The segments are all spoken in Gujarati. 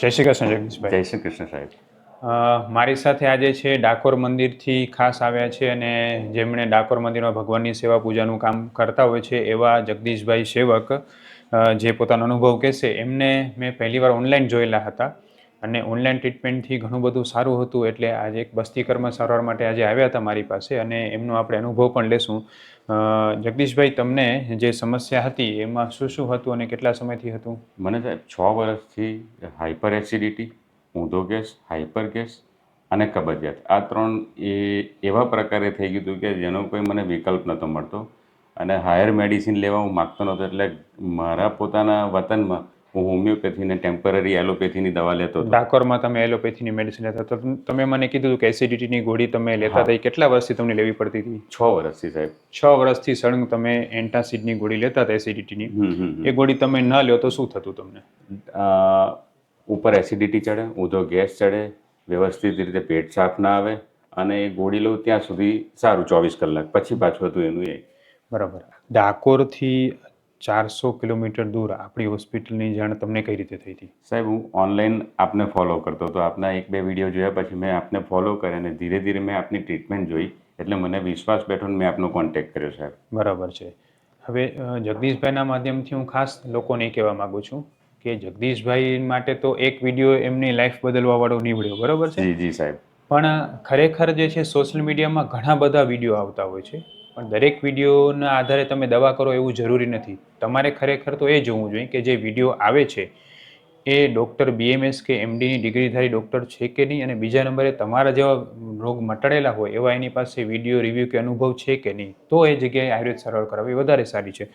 જય શ્રી કૃષ્ણ જગદીશભાઈ જય શ્રી કૃષ્ણ સાહેબ. મારી સાથે આજે છે ડાકોર મંદિરથી ખાસ આવ્યા છે અને જેમણે ડાકોર મંદિરમાં ભગવાનની સેવા પૂજાનું કામ કરતા હોય છે એવા જગદીશભાઈ સેવક જે પોતાનો અનુભવ કહેશે. એમને મેં પહેલીવાર ઓનલાઈન જોયેલા હતા. અને ઓનલાઈન ટ્રીટમેન્ટથી ઘણું બધું સારું હતું એટલે આજે એક બસ્તી કર્મ સારવાર માટે આજે આવ્યા હતા મારી પાસે અને એમનો આપણે અનુભવ પણ લેશું. જગદીશભાઈ, તમને જે સમસ્યા હતી, એમાં શું શું હતું અને કેટલા સમયથી હતું? મને સાહેબ, છ વર્ષથી હાઇપર એસિડિટી, ઊંધો ગેસ હાઇપર ગેસ અને કબજિયાત. આ ત્રણ એ, એવા પ્રકારે થઈ ગયું હતું કે જેનો કોઈ મને વિકલ્પ નહોતો મળતો. અને હાયર મેડિસિન લેવા હું માગતો નહોતો એટલે મારા પોતાના વતનમાં હું હોમિયોપેથીને ટેમ્પરરી એલોપેથીની દવા લેતો હતો. ડાકોરમાં તમે એલોપેથીની મેડિસિન લેતા તો તમે મને કીધું કે એસિડિટીની ગોળી તમે લેતા હતા. કેટલા વર્ષથી તમને લેવી પડતી હતી? છ વર્ષથી સાહેબ. છ વર્ષથી સળંગ તમે એન્ટાસિડની ગોળી લેતા હતા એસિડિટીની. એ ગોળી તમે ન લ્યો તો શું થતું તમને? ઉપર એસિડિટી ચડે ઊંધો ગેસ ચડે વ્યવસ્થિત રીતે પેટ સાફ ના આવે અને એ ગોળી લઉં ત્યાં સુધી સારું ચોવીસ કલાક. પછી પાછું હતું એનું એ. બરાબર. ડાકોરથી ચારસો કિલોમીટર દૂર આપણી હોસ્પિટલની જાણ તમને કઈ રીતે થઈ હતી? સાહેબ હું ઓનલાઈન આપને ફોલો કરતો હતો. આપના એક બે વીડિયો જોયા પછી મેં આપને ફોલો કર્યા અને ધીરે ધીરે મેં આપની ટ્રીટમેન્ટ જોઈ એટલે મને વિશ્વાસ બેઠો મેં આપનો કોન્ટેક્ટ કર્યો સાહેબ. બરાબર છે. હવે જગદીશભાઈના માધ્યમથી હું ખાસ લોકોને એ કહેવા માંગુ છું કે જગદીશભાઈ માટે તો એક વીડિયો એમની લાઈફ બદલવાવાળો નીવડ્યો બરાબર છે? જી જી સાહેબ. પણ ખરેખર જે છે સોશિયલ મીડિયામાં ઘણા બધા વીડિયો આવતા હોય છે. પણ દરેક વિડીયોના આધારે તમે દવા કરો એવું જરૂરી નથી. તમારે ખરેખર તો એ જોવું જોઈએ કે જે વીડિયો આવે છે એ ડૉક્ટર બીએમએસ કે એમડીની ડિગ્રીધારી ડૉક્ટર છે કે નહીં? અને બીજા નંબરે તમારા જેવા રોગ મટાડેલા હોય એવા એની પાસે વીડિયો રિવ્યૂ કે અનુભવ છે કે નહીં? તો એ જગ્યાએ આયુર્વેદ સારવાર કરાવવી વધારે સારી છે.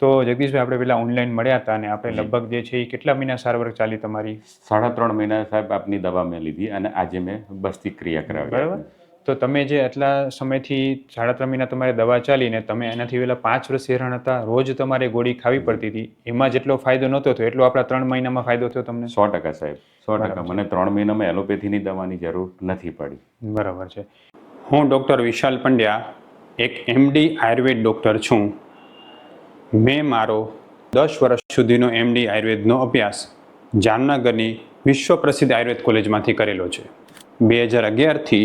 તો જગદીશભાઈ આપણે પહેલાં ઓનલાઈન મળ્યા હતા અને આપણે લગભગ જે છે એ કેટલા મહિના સારવાર ચાલી તમારી? સાડા ત્રણ મહિના સાહેબ આપની દવા મેં લીધી અને આજે મેં બસ્તી ક્રિયા કરાવી. બરાબર. તો તમે જે આટલા સમયથી સાડા ત્રણ મહિના તમારે દવા ચાલીને તમે એનાથી પહેલાં પાંચ વર્ષ હેરાન હતા રોજ તમારે ગોળી ખાવી પડતી હતી. એમાં જેટલો ફાયદો નહોતો થયો એટલો આપણા ત્રણ મહિનામાં ફાયદો થયો તમને? સો ટકા સાહેબ સો ટકા. મને ત્રણ મહિનામાં એલોપેથીની દવાની જરૂર નથી પડી. બરાબર છે. હું ડૉક્ટર વિશાલ પંડ્યા એક એમડી આયુર્વેદ ડૉક્ટર છું. મેં મારો દસ વર્ષ સુધીનો એમડી આયુર્વેદનો અભ્યાસ જામનગરની વિશ્વ પ્રસિદ્ધ આયુર્વેદ કોલેજમાંથી કરેલો છે. બે હજાર અગિયારથી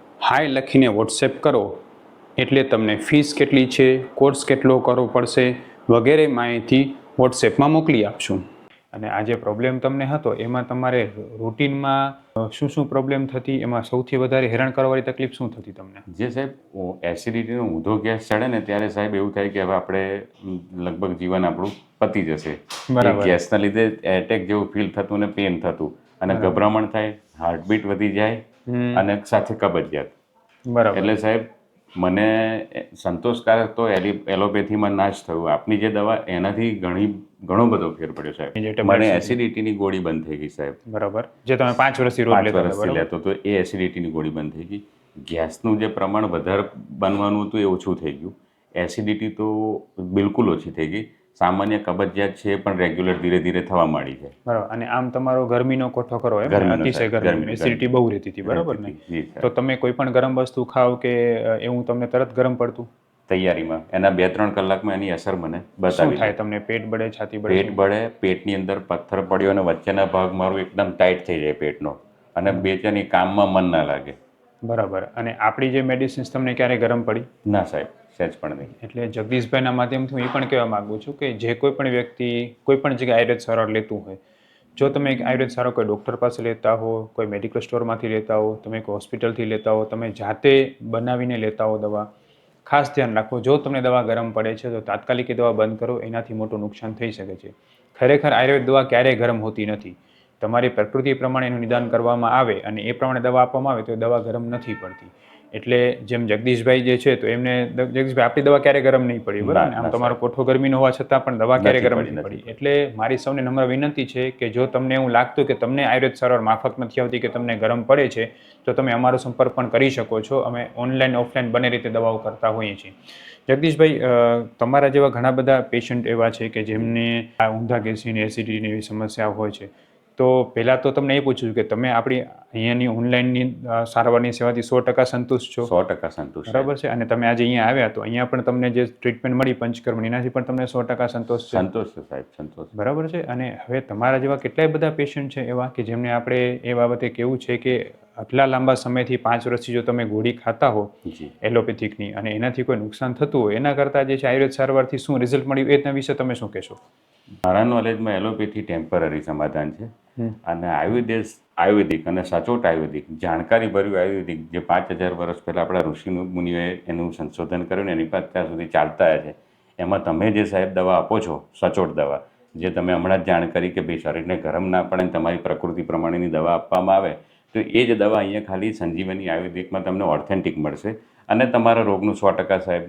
હાય લખીને વોટ્સએપ કરો. એટલે તમને ફીસ કેટલી છે કોર્સ કેટલો કરવો પડશે વગેરે માહિતી વોટ્સએપમાં મોકલી આપશું. અને આ જે પ્રોબ્લેમ તમને હતો એમાં તમારે રૂટીનમાં શું શું પ્રોબ્લેમ થતી એમાં સૌથી વધારે હેરાન કરવાની તકલીફ શું થતી તમને? જે સાહેબ એસિડિટીનો ઊંધો ગેસ ચડે ને ત્યારે સાહેબ એવું થાય કે હવે આપણે લગભગ જીવન આપણું પતી જશે. બરાબર. ગેસના લીધે એટેક જેવું ફીલ થતું ને પેન થતું. અને ગભરામણ થાય હાર્ટબીટ વધી જાય. અને સાથે કબજિયાત. બરાબર. એટલે સાહેબ મને સંતોષકારક તો એલી એલોપેથીમાં ના જ થયું. આપની જે દવા એનાથી ઘણી ઘણો બધો ફેર પડ્યો સાહેબ. મને. એસિડિટીની ગોળી બંધ થઈ ગઈ સાહેબ. બરાબર. જે તમે પાંચ વર્ષથી રોજ વર્ષથી લેતો તો એ એસિડિટીની ગોળી બંધ થઈ ગઈ. ગેસનું જે પ્રમાણ વધારે બનવાનું હતું એ ઓછું થઈ ગયું. એસિડિટી તો બિલકુલ ઓછી થઈ ગઈ. સામાન્ય કબજિયાત છે પણ રેગ્યુલર ધીરે ધીરે થવા માંડી છે. બરાબર. અને આમ તમારો ગરમીનો કોઠો કરો એમ? અતિશય ગરમી એસિડિટી બહુ રહેતી હતી બરાબર ને? તો તમે કોઈ પણ ગરમ વસ્તુ ખાવ કે એવું તમને તરત ગરમ પડતું? તૈયારીમાં. એના બે ત્રણ કલાકમાં એની અસર મને બતાવી થાય તમને? પેટ બળે છાતી બળે? પેટ બળે પેટની અંદર પથ્થર પડ્યો અને વચ્ચેના ભાગ મારું એકદમ ટાઈટ થઈ જાય પેટનો. અને બેચેની કામમાં મન ના લાગે. બરાબર. અને આપણી જે મેડિસિન્સ તમને ક્યારે ગરમ પડી? ના સાહેબ. સહેજ પણ નહીં. એટલે જગદીશભાઈના માધ્યમથી હું એ પણ કહેવા માંગુ છું કે જે કોઈ પણ વ્યક્તિ, કોઈ પણ જગ્યાએ આયુર્વેદ સારવાર લેતું હોય, જો તમે આયુર્વેદ સારો કોઈ ડૉક્ટર પાસે લેતા હો, કોઈ મેડિકલ સ્ટોરમાંથી લેતા હો, તમે કોઈ હોસ્પિટલથી લેતા હો, તમે જાતે બનાવીને લેતા હો દવા, ખાસ ધ્યાન રાખો. જો તમને દવા ગરમ પડે છે, તો તાત્કાલિક એ દવા બંધ કરો. એનાથી મોટું નુકસાન થઈ શકે છે. ખરેખર આયુર્વેદ દવા ક્યારેય ગરમ હોતી નથી. તમારી પ્રકૃતિ પ્રમાણે એનું નિદાન કરવામાં આવે અને એ પ્રમાણે દવા આપવામાં આવે તો દવા ગરમ નથી પડતી. એટલે જેમ જગદીશભાઈ જે છે તો એમને જગદીશભાઈ આપણી દવા ક્યારે ગરમ નહીં પડી? બરાબર? આમ ના, તમારો કોઠો ગરમીનો હોવા છતાં પણ દવા ક્યારે ગરમ નહીં પડી? એટલે મારી સૌને નમ્ર વિનંતી છે કે જો તમને એવું લાગતું કે તમને આયુર્વેદ સારવાર માફક નથી આવતી કે તમને ગરમ પડે છે તો તમે અમારો સંપર્ક પણ કરી શકો છો. અમે ઓનલાઈન ઓફલાઈન બંને રીતે દવાઓ કરતા હોઈએ છીએ. જગદીશભાઈ તમારા જેવા ઘણા બધા પેશન્ટ એવા છે કે જેમને આ ઊંધા ગેસીની એસિડિટીની એવી સમસ્યા હોય છે. તો પહેલાં તો તમને એ પૂછું કે તમે આપણી અહીંયાની ઓનલાઈનની સારવારની સેવાથી સો ટકા સંતુષ્ટ છો. સો ટકા સંતુષ્ટ બરાબર છે? અને તમે આજે અહીંયા આવ્યા તો અહીંયા પણ તમને જે ટ્રીટમેન્ટ મળી પંચકર્મ એનાથી પણ તમને સો ટકા સંતોષ છે. સંતોષ છે સાહેબ સંતોષ બરાબર છે? અને હવે તમારા જેવા કેટલાય બધા પેશન્ટ છે એવા કે જેમને આપણે એ બાબતે કેવું છે કે આટલા લાંબા સમયથી પાંચ વર્ષથી જો તમે ગોળી ખાતા હો એલોપેથિકની અને એનાથી કોઈ નુકસાન થતું હોય એના કરતાં જે છે આયુર્વેદ સારવારથી શું રિઝલ્ટ મળ્યું એના વિશે તમે શું કહેશો? મારા નોલેજમાં એલોપેથી ટેમ્પરરી સમાધાન છે. અને આયુર્વેદ આયુર્વેદિક અને સચોટ આયુર્વેદિક જાણકારી ભર્યું આયુર્વેદિક જે પાંચ હજાર વર્ષ પહેલાં આપણા ઋષિ મુનિઓએ એનું સંશોધન કર્યું ને એની પાસે અત્યાર સુધી ચાલતા છે. એમાં તમે જે સાહેબ દવા આપો છો, સચોટ દવા, જે તમે હમણાં જ જાણ કરી કે ભાઈ શરીરને ગરમ ના પડે ને તમારી પ્રકૃતિ પ્રમાણેની દવા આપવામાં આવે, તો એ જ દવા અહીંયા ખાલી સંજીવની આયુર્વેદિકમાં તમને ઓથેન્ટિક મળશે અને તમારા રોગનું સો ટકા સાહેબ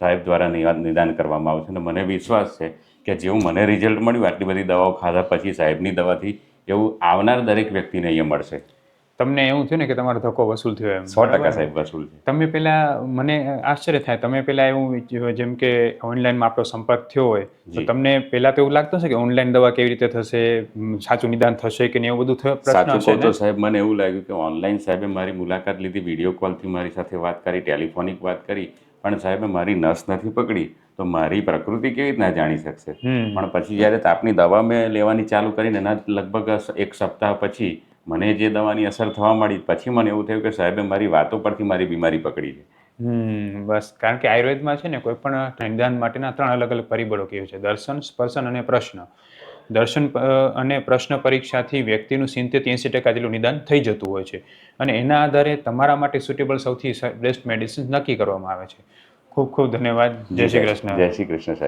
સાહેબ દ્વારા નિદાન કરવામાં આવશે. અને મને વિશ્વાસ છે કે જેવું મને રિઝલ્ટ મળ્યું આટલી બધી દવાઓ ખાધા પછી સાહેબની દવાથી એવું આવનાર દરેક વ્યક્તિને અહીંયા મળશે. તમને એવું થયું ને કે તમારો ધક્કો વસૂલ થયો એમ? સો ટકા સાહેબ વસૂલ છે તમે પેલા મને આશ્ચર્ય થાય તમે પેલા એવું જેમ કે ઓનલાઈનમાં આપણો સંપર્ક થયો હોય તો તમને પેલા તો એવું લાગતું હશે કે ઓનલાઈન દવા કેવી રીતે થશે સાચું નિદાન થશે કે નહીં એવું બધું થયું પ્રશ્ન સાચું કહું તો સાહેબ મને એવું લાગ્યું કે ઓનલાઈન સાહેબે મારી મુલાકાત લીધી વીડિયો કોલથી મારી સાથે વાત કરી ટેલિફોનિક વાત કરી પણ સાહેબે મારી નસ નથી પકડી. તો મારી પ્રકૃતિ કેવી રીતના જાણી શકશે? પણ પછી જ્યારે તાપની દવા મેં લેવાની ચાલુ કરીને એના લગભગ એક સપ્તાહ પછી મને જે દવાની અસર થવા માંડી પછી મને એવું થયું કે સાહેબે મારી વાતો પરથી મારી બીમારી પકડી છે બસ. કારણ કે આયુર્વેદમાં છે ને કોઈ પણ નિદાન માટેના ત્રણ અલગ અલગ પરિબળો કહે છે? દર્શન સ્પર્શન અને પ્રશ્ન. દર્શન અને પ્રશ્ન પરીક્ષાથી વ્યક્તિનું સિત્તેર એંસી ટકા જેટલું નિદાન થઈ જતું હોય છે. અને એના આધારે તમારા માટે સુટેબલ સૌથી બેસ્ટ મેડિસિન નક્કી કરવામાં આવે છે. ખૂબ ખૂબ ધન્યવાદ. જય શ્રી કૃષ્ણ. જય શ્રી કૃષ્ણ સાહેબ.